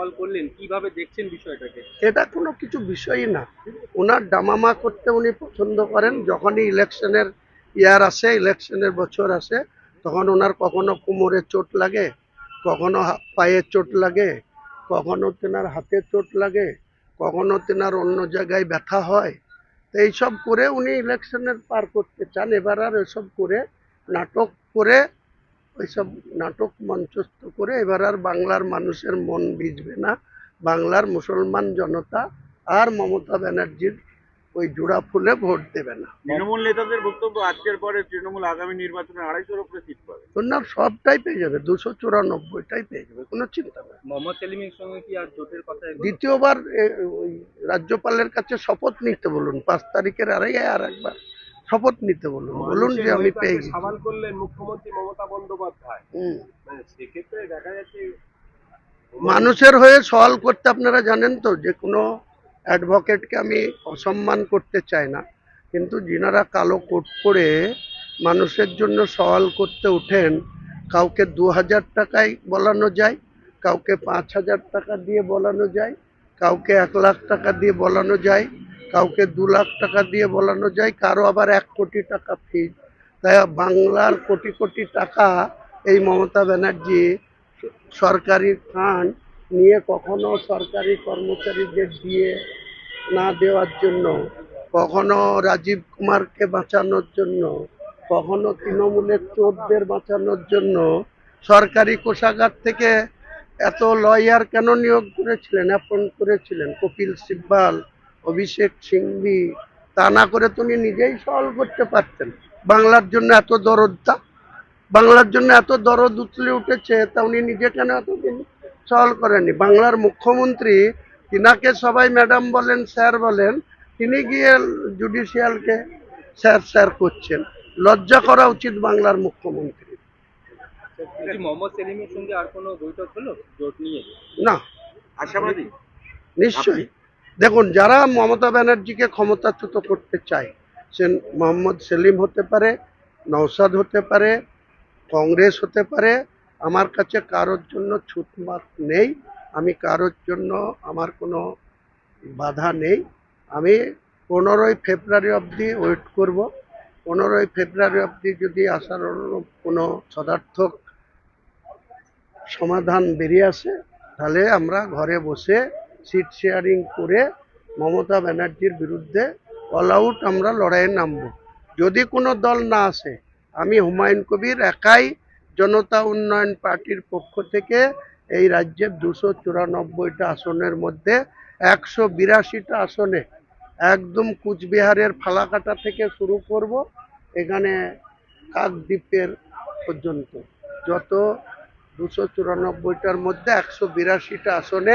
সওয়াল করলেন, কীভাবে দেখছেন বিষয়টাকে? এটা কোনো কিছু বিষয়ই না। ওনার ডামামা করতে উনি পছন্দ করেন, যখনই ইলেকশনের ইয়ার আসে, ইলেকশনের বছর আসে, তখন ওনার কখনো কোমরে চোট লাগে, কখনো পায়ে চোট লাগে, কখনো তেনার হাতে চোট লাগে, কখনো তেনার অন্য জায়গায় ব্যথা হয়। তো এইসব করে উনি ইলেকশনের পার করতে চান। এবার আর এসব করে, নাটক করে ওইসব নাটক মঞ্চস্থ করে এবার আর বাংলার মানুষের মন ভিজবে না। বাংলার মুসলমান জনতা আর মমতা ব্যানার্জির ওই জোড়া ফুলে ভোট দেবে না। তৃণমূল নেতাদের বক্তব্য আজকের পরে তৃণমূল আগামী নির্বাচনে আড়াইশোর উপরে সিট পাবে। ওনার সবটাই পেয়ে যাবে দুশো চুরানব্বইটাই পেয়ে যাবে কোনো চিন্তা নেই। মোহাম্মদ সেলিমের সঙ্গে কি আর জোটের কথা দ্বিতীয়বার ওই রাজ্যপালের কাছে শপথ নিতে বলুন পাঁচ তারিখের আড়াই আর একবার। শপথ নিতে বলুন বলুন যে আমি পেয়ে গেছি। সওয়াল করলেন মুখ্যমন্ত্রী মমতা বন্দ্যোপাধ্যায়। হুম। মানে সেক্ষেত্রে দেখা যাচ্ছে মানুষের হয়ে সওয়াল করতে আপনারা জানেন তো যে কোনো অ্যাডভোকেটকে আমি অসম্মান করতে চাই না। কিন্তু যিনারা কালো কোট পরে মানুষের জন্য সওয়াল করতে ওঠেন কাউকে দু হাজার টাকায় বলানো যায় কাউকে পাঁচ হাজার টাকা দিয়ে বলানো যায় কাউকে এক লাখ টাকা দিয়ে বলানো যায় কাউকে দু লাখ টাকা দিয়ে বলানো যায়, কারও আবার এক কোটি টাকা ফিজ তাই বাংলার কোটি কোটি টাকা এই মমতা ব্যানার্জি সরকারি ফান্ড নিয়ে কখনো সরকারি কর্মচারীদের দিয়ে না দেওয়ার জন্য, কখনো রাজীব কুমারকে বাঁচানোর জন্য, কখনো তৃণমূলের চোরদের বাঁচানোর জন্য সরকারি কোষাগার থেকে এত লয়ার কেন নিয়োগ করেছিলেন অ্যাপয়েন্ট করেছিলেন? কপিল সিব্বাল অভিষেক সিংভি তা না করে তুমি নিজেই সলভ করতে পারতেন। বাংলার জন্য এত দরদটা বাংলার জন্য এত দরদ উতলে উঠেছে তা উনি নিজে কেন এতদিন সলভ করেনি বাংলার মুখ্যমন্ত্রী তিনাকে সবাই ম্যাডাম বলেন স্যার বলেন তিনি গিয়ে জুডিশিয়ালকে স্যার স্যার করছেন। লজ্জা করা উচিত বাংলার মুখ্যমন্ত্রী মোহাম্মদ সেলিমের সঙ্গে আর কোনো বৈঠক হলো? জোট নিয়ে? না। আশাবাদী? নিশ্চয়ই। দেখুন, যারা মমতা ব্যানার্জিকে ক্ষমতাচ্যুত করতে চায়, সে মোহাম্মদ সেলিম হতে পারে নওসাদ হতে পারে, কংগ্রেস হতে পারে, আমার কাছে কারোর জন্য ছুটমাত নেই, আমি কারোর জন্য আমার কোনো বাধা নেই। আমি পনেরোই ফেব্রুয়ারি অবধি ওয়েট করব। পনেরোই ফেব্রুয়ারি অবধি যদি আসার কোনো সদার্থক সমাধান বেরিয়ে আসে, তাহলে আমরা ঘরে বসে সিট শেয়ারিং করে মমতা ব্যানার্জির বিরুদ্ধে অল আউট আমরা লড়াইয়ে নামব। যদি কোনো দল না আসে, আমি হুমায়ুন কবির একাই জনতা উন্নয়ন পার্টির পক্ষ থেকে এই রাজ্যের দুশো চুরানব্বইটা আসনের মধ্যে একশো বিরাশিটা আসনে একদম কুচবিহারের ফালাকাটা থেকে শুরু করব, এখানে কাকদ্বীপের পর্যন্ত। যত দুশো চুরানব্বইটার মধ্যে একশো বিরাশিটা আসনে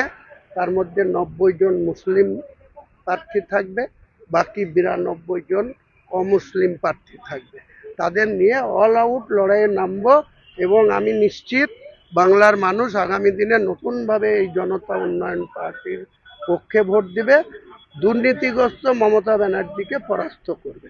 তার মধ্যে নব্বই জন মুসলিম প্রার্থী থাকবে, বাকি বিরানব্বই জন অমুসলিম প্রার্থী থাকবে। তাদের নিয়ে অল আউট লড়াইয়ে নামবো এবং আমি নিশ্চিত বাংলার মানুষ আগামী দিনে নতুনভাবে এই জনতা উন্নয়ন পার্টির পক্ষে ভোট দিবে, দুর্নীতিগ্রস্ত মমতা ব্যানার্জিকে পরাস্ত করবে।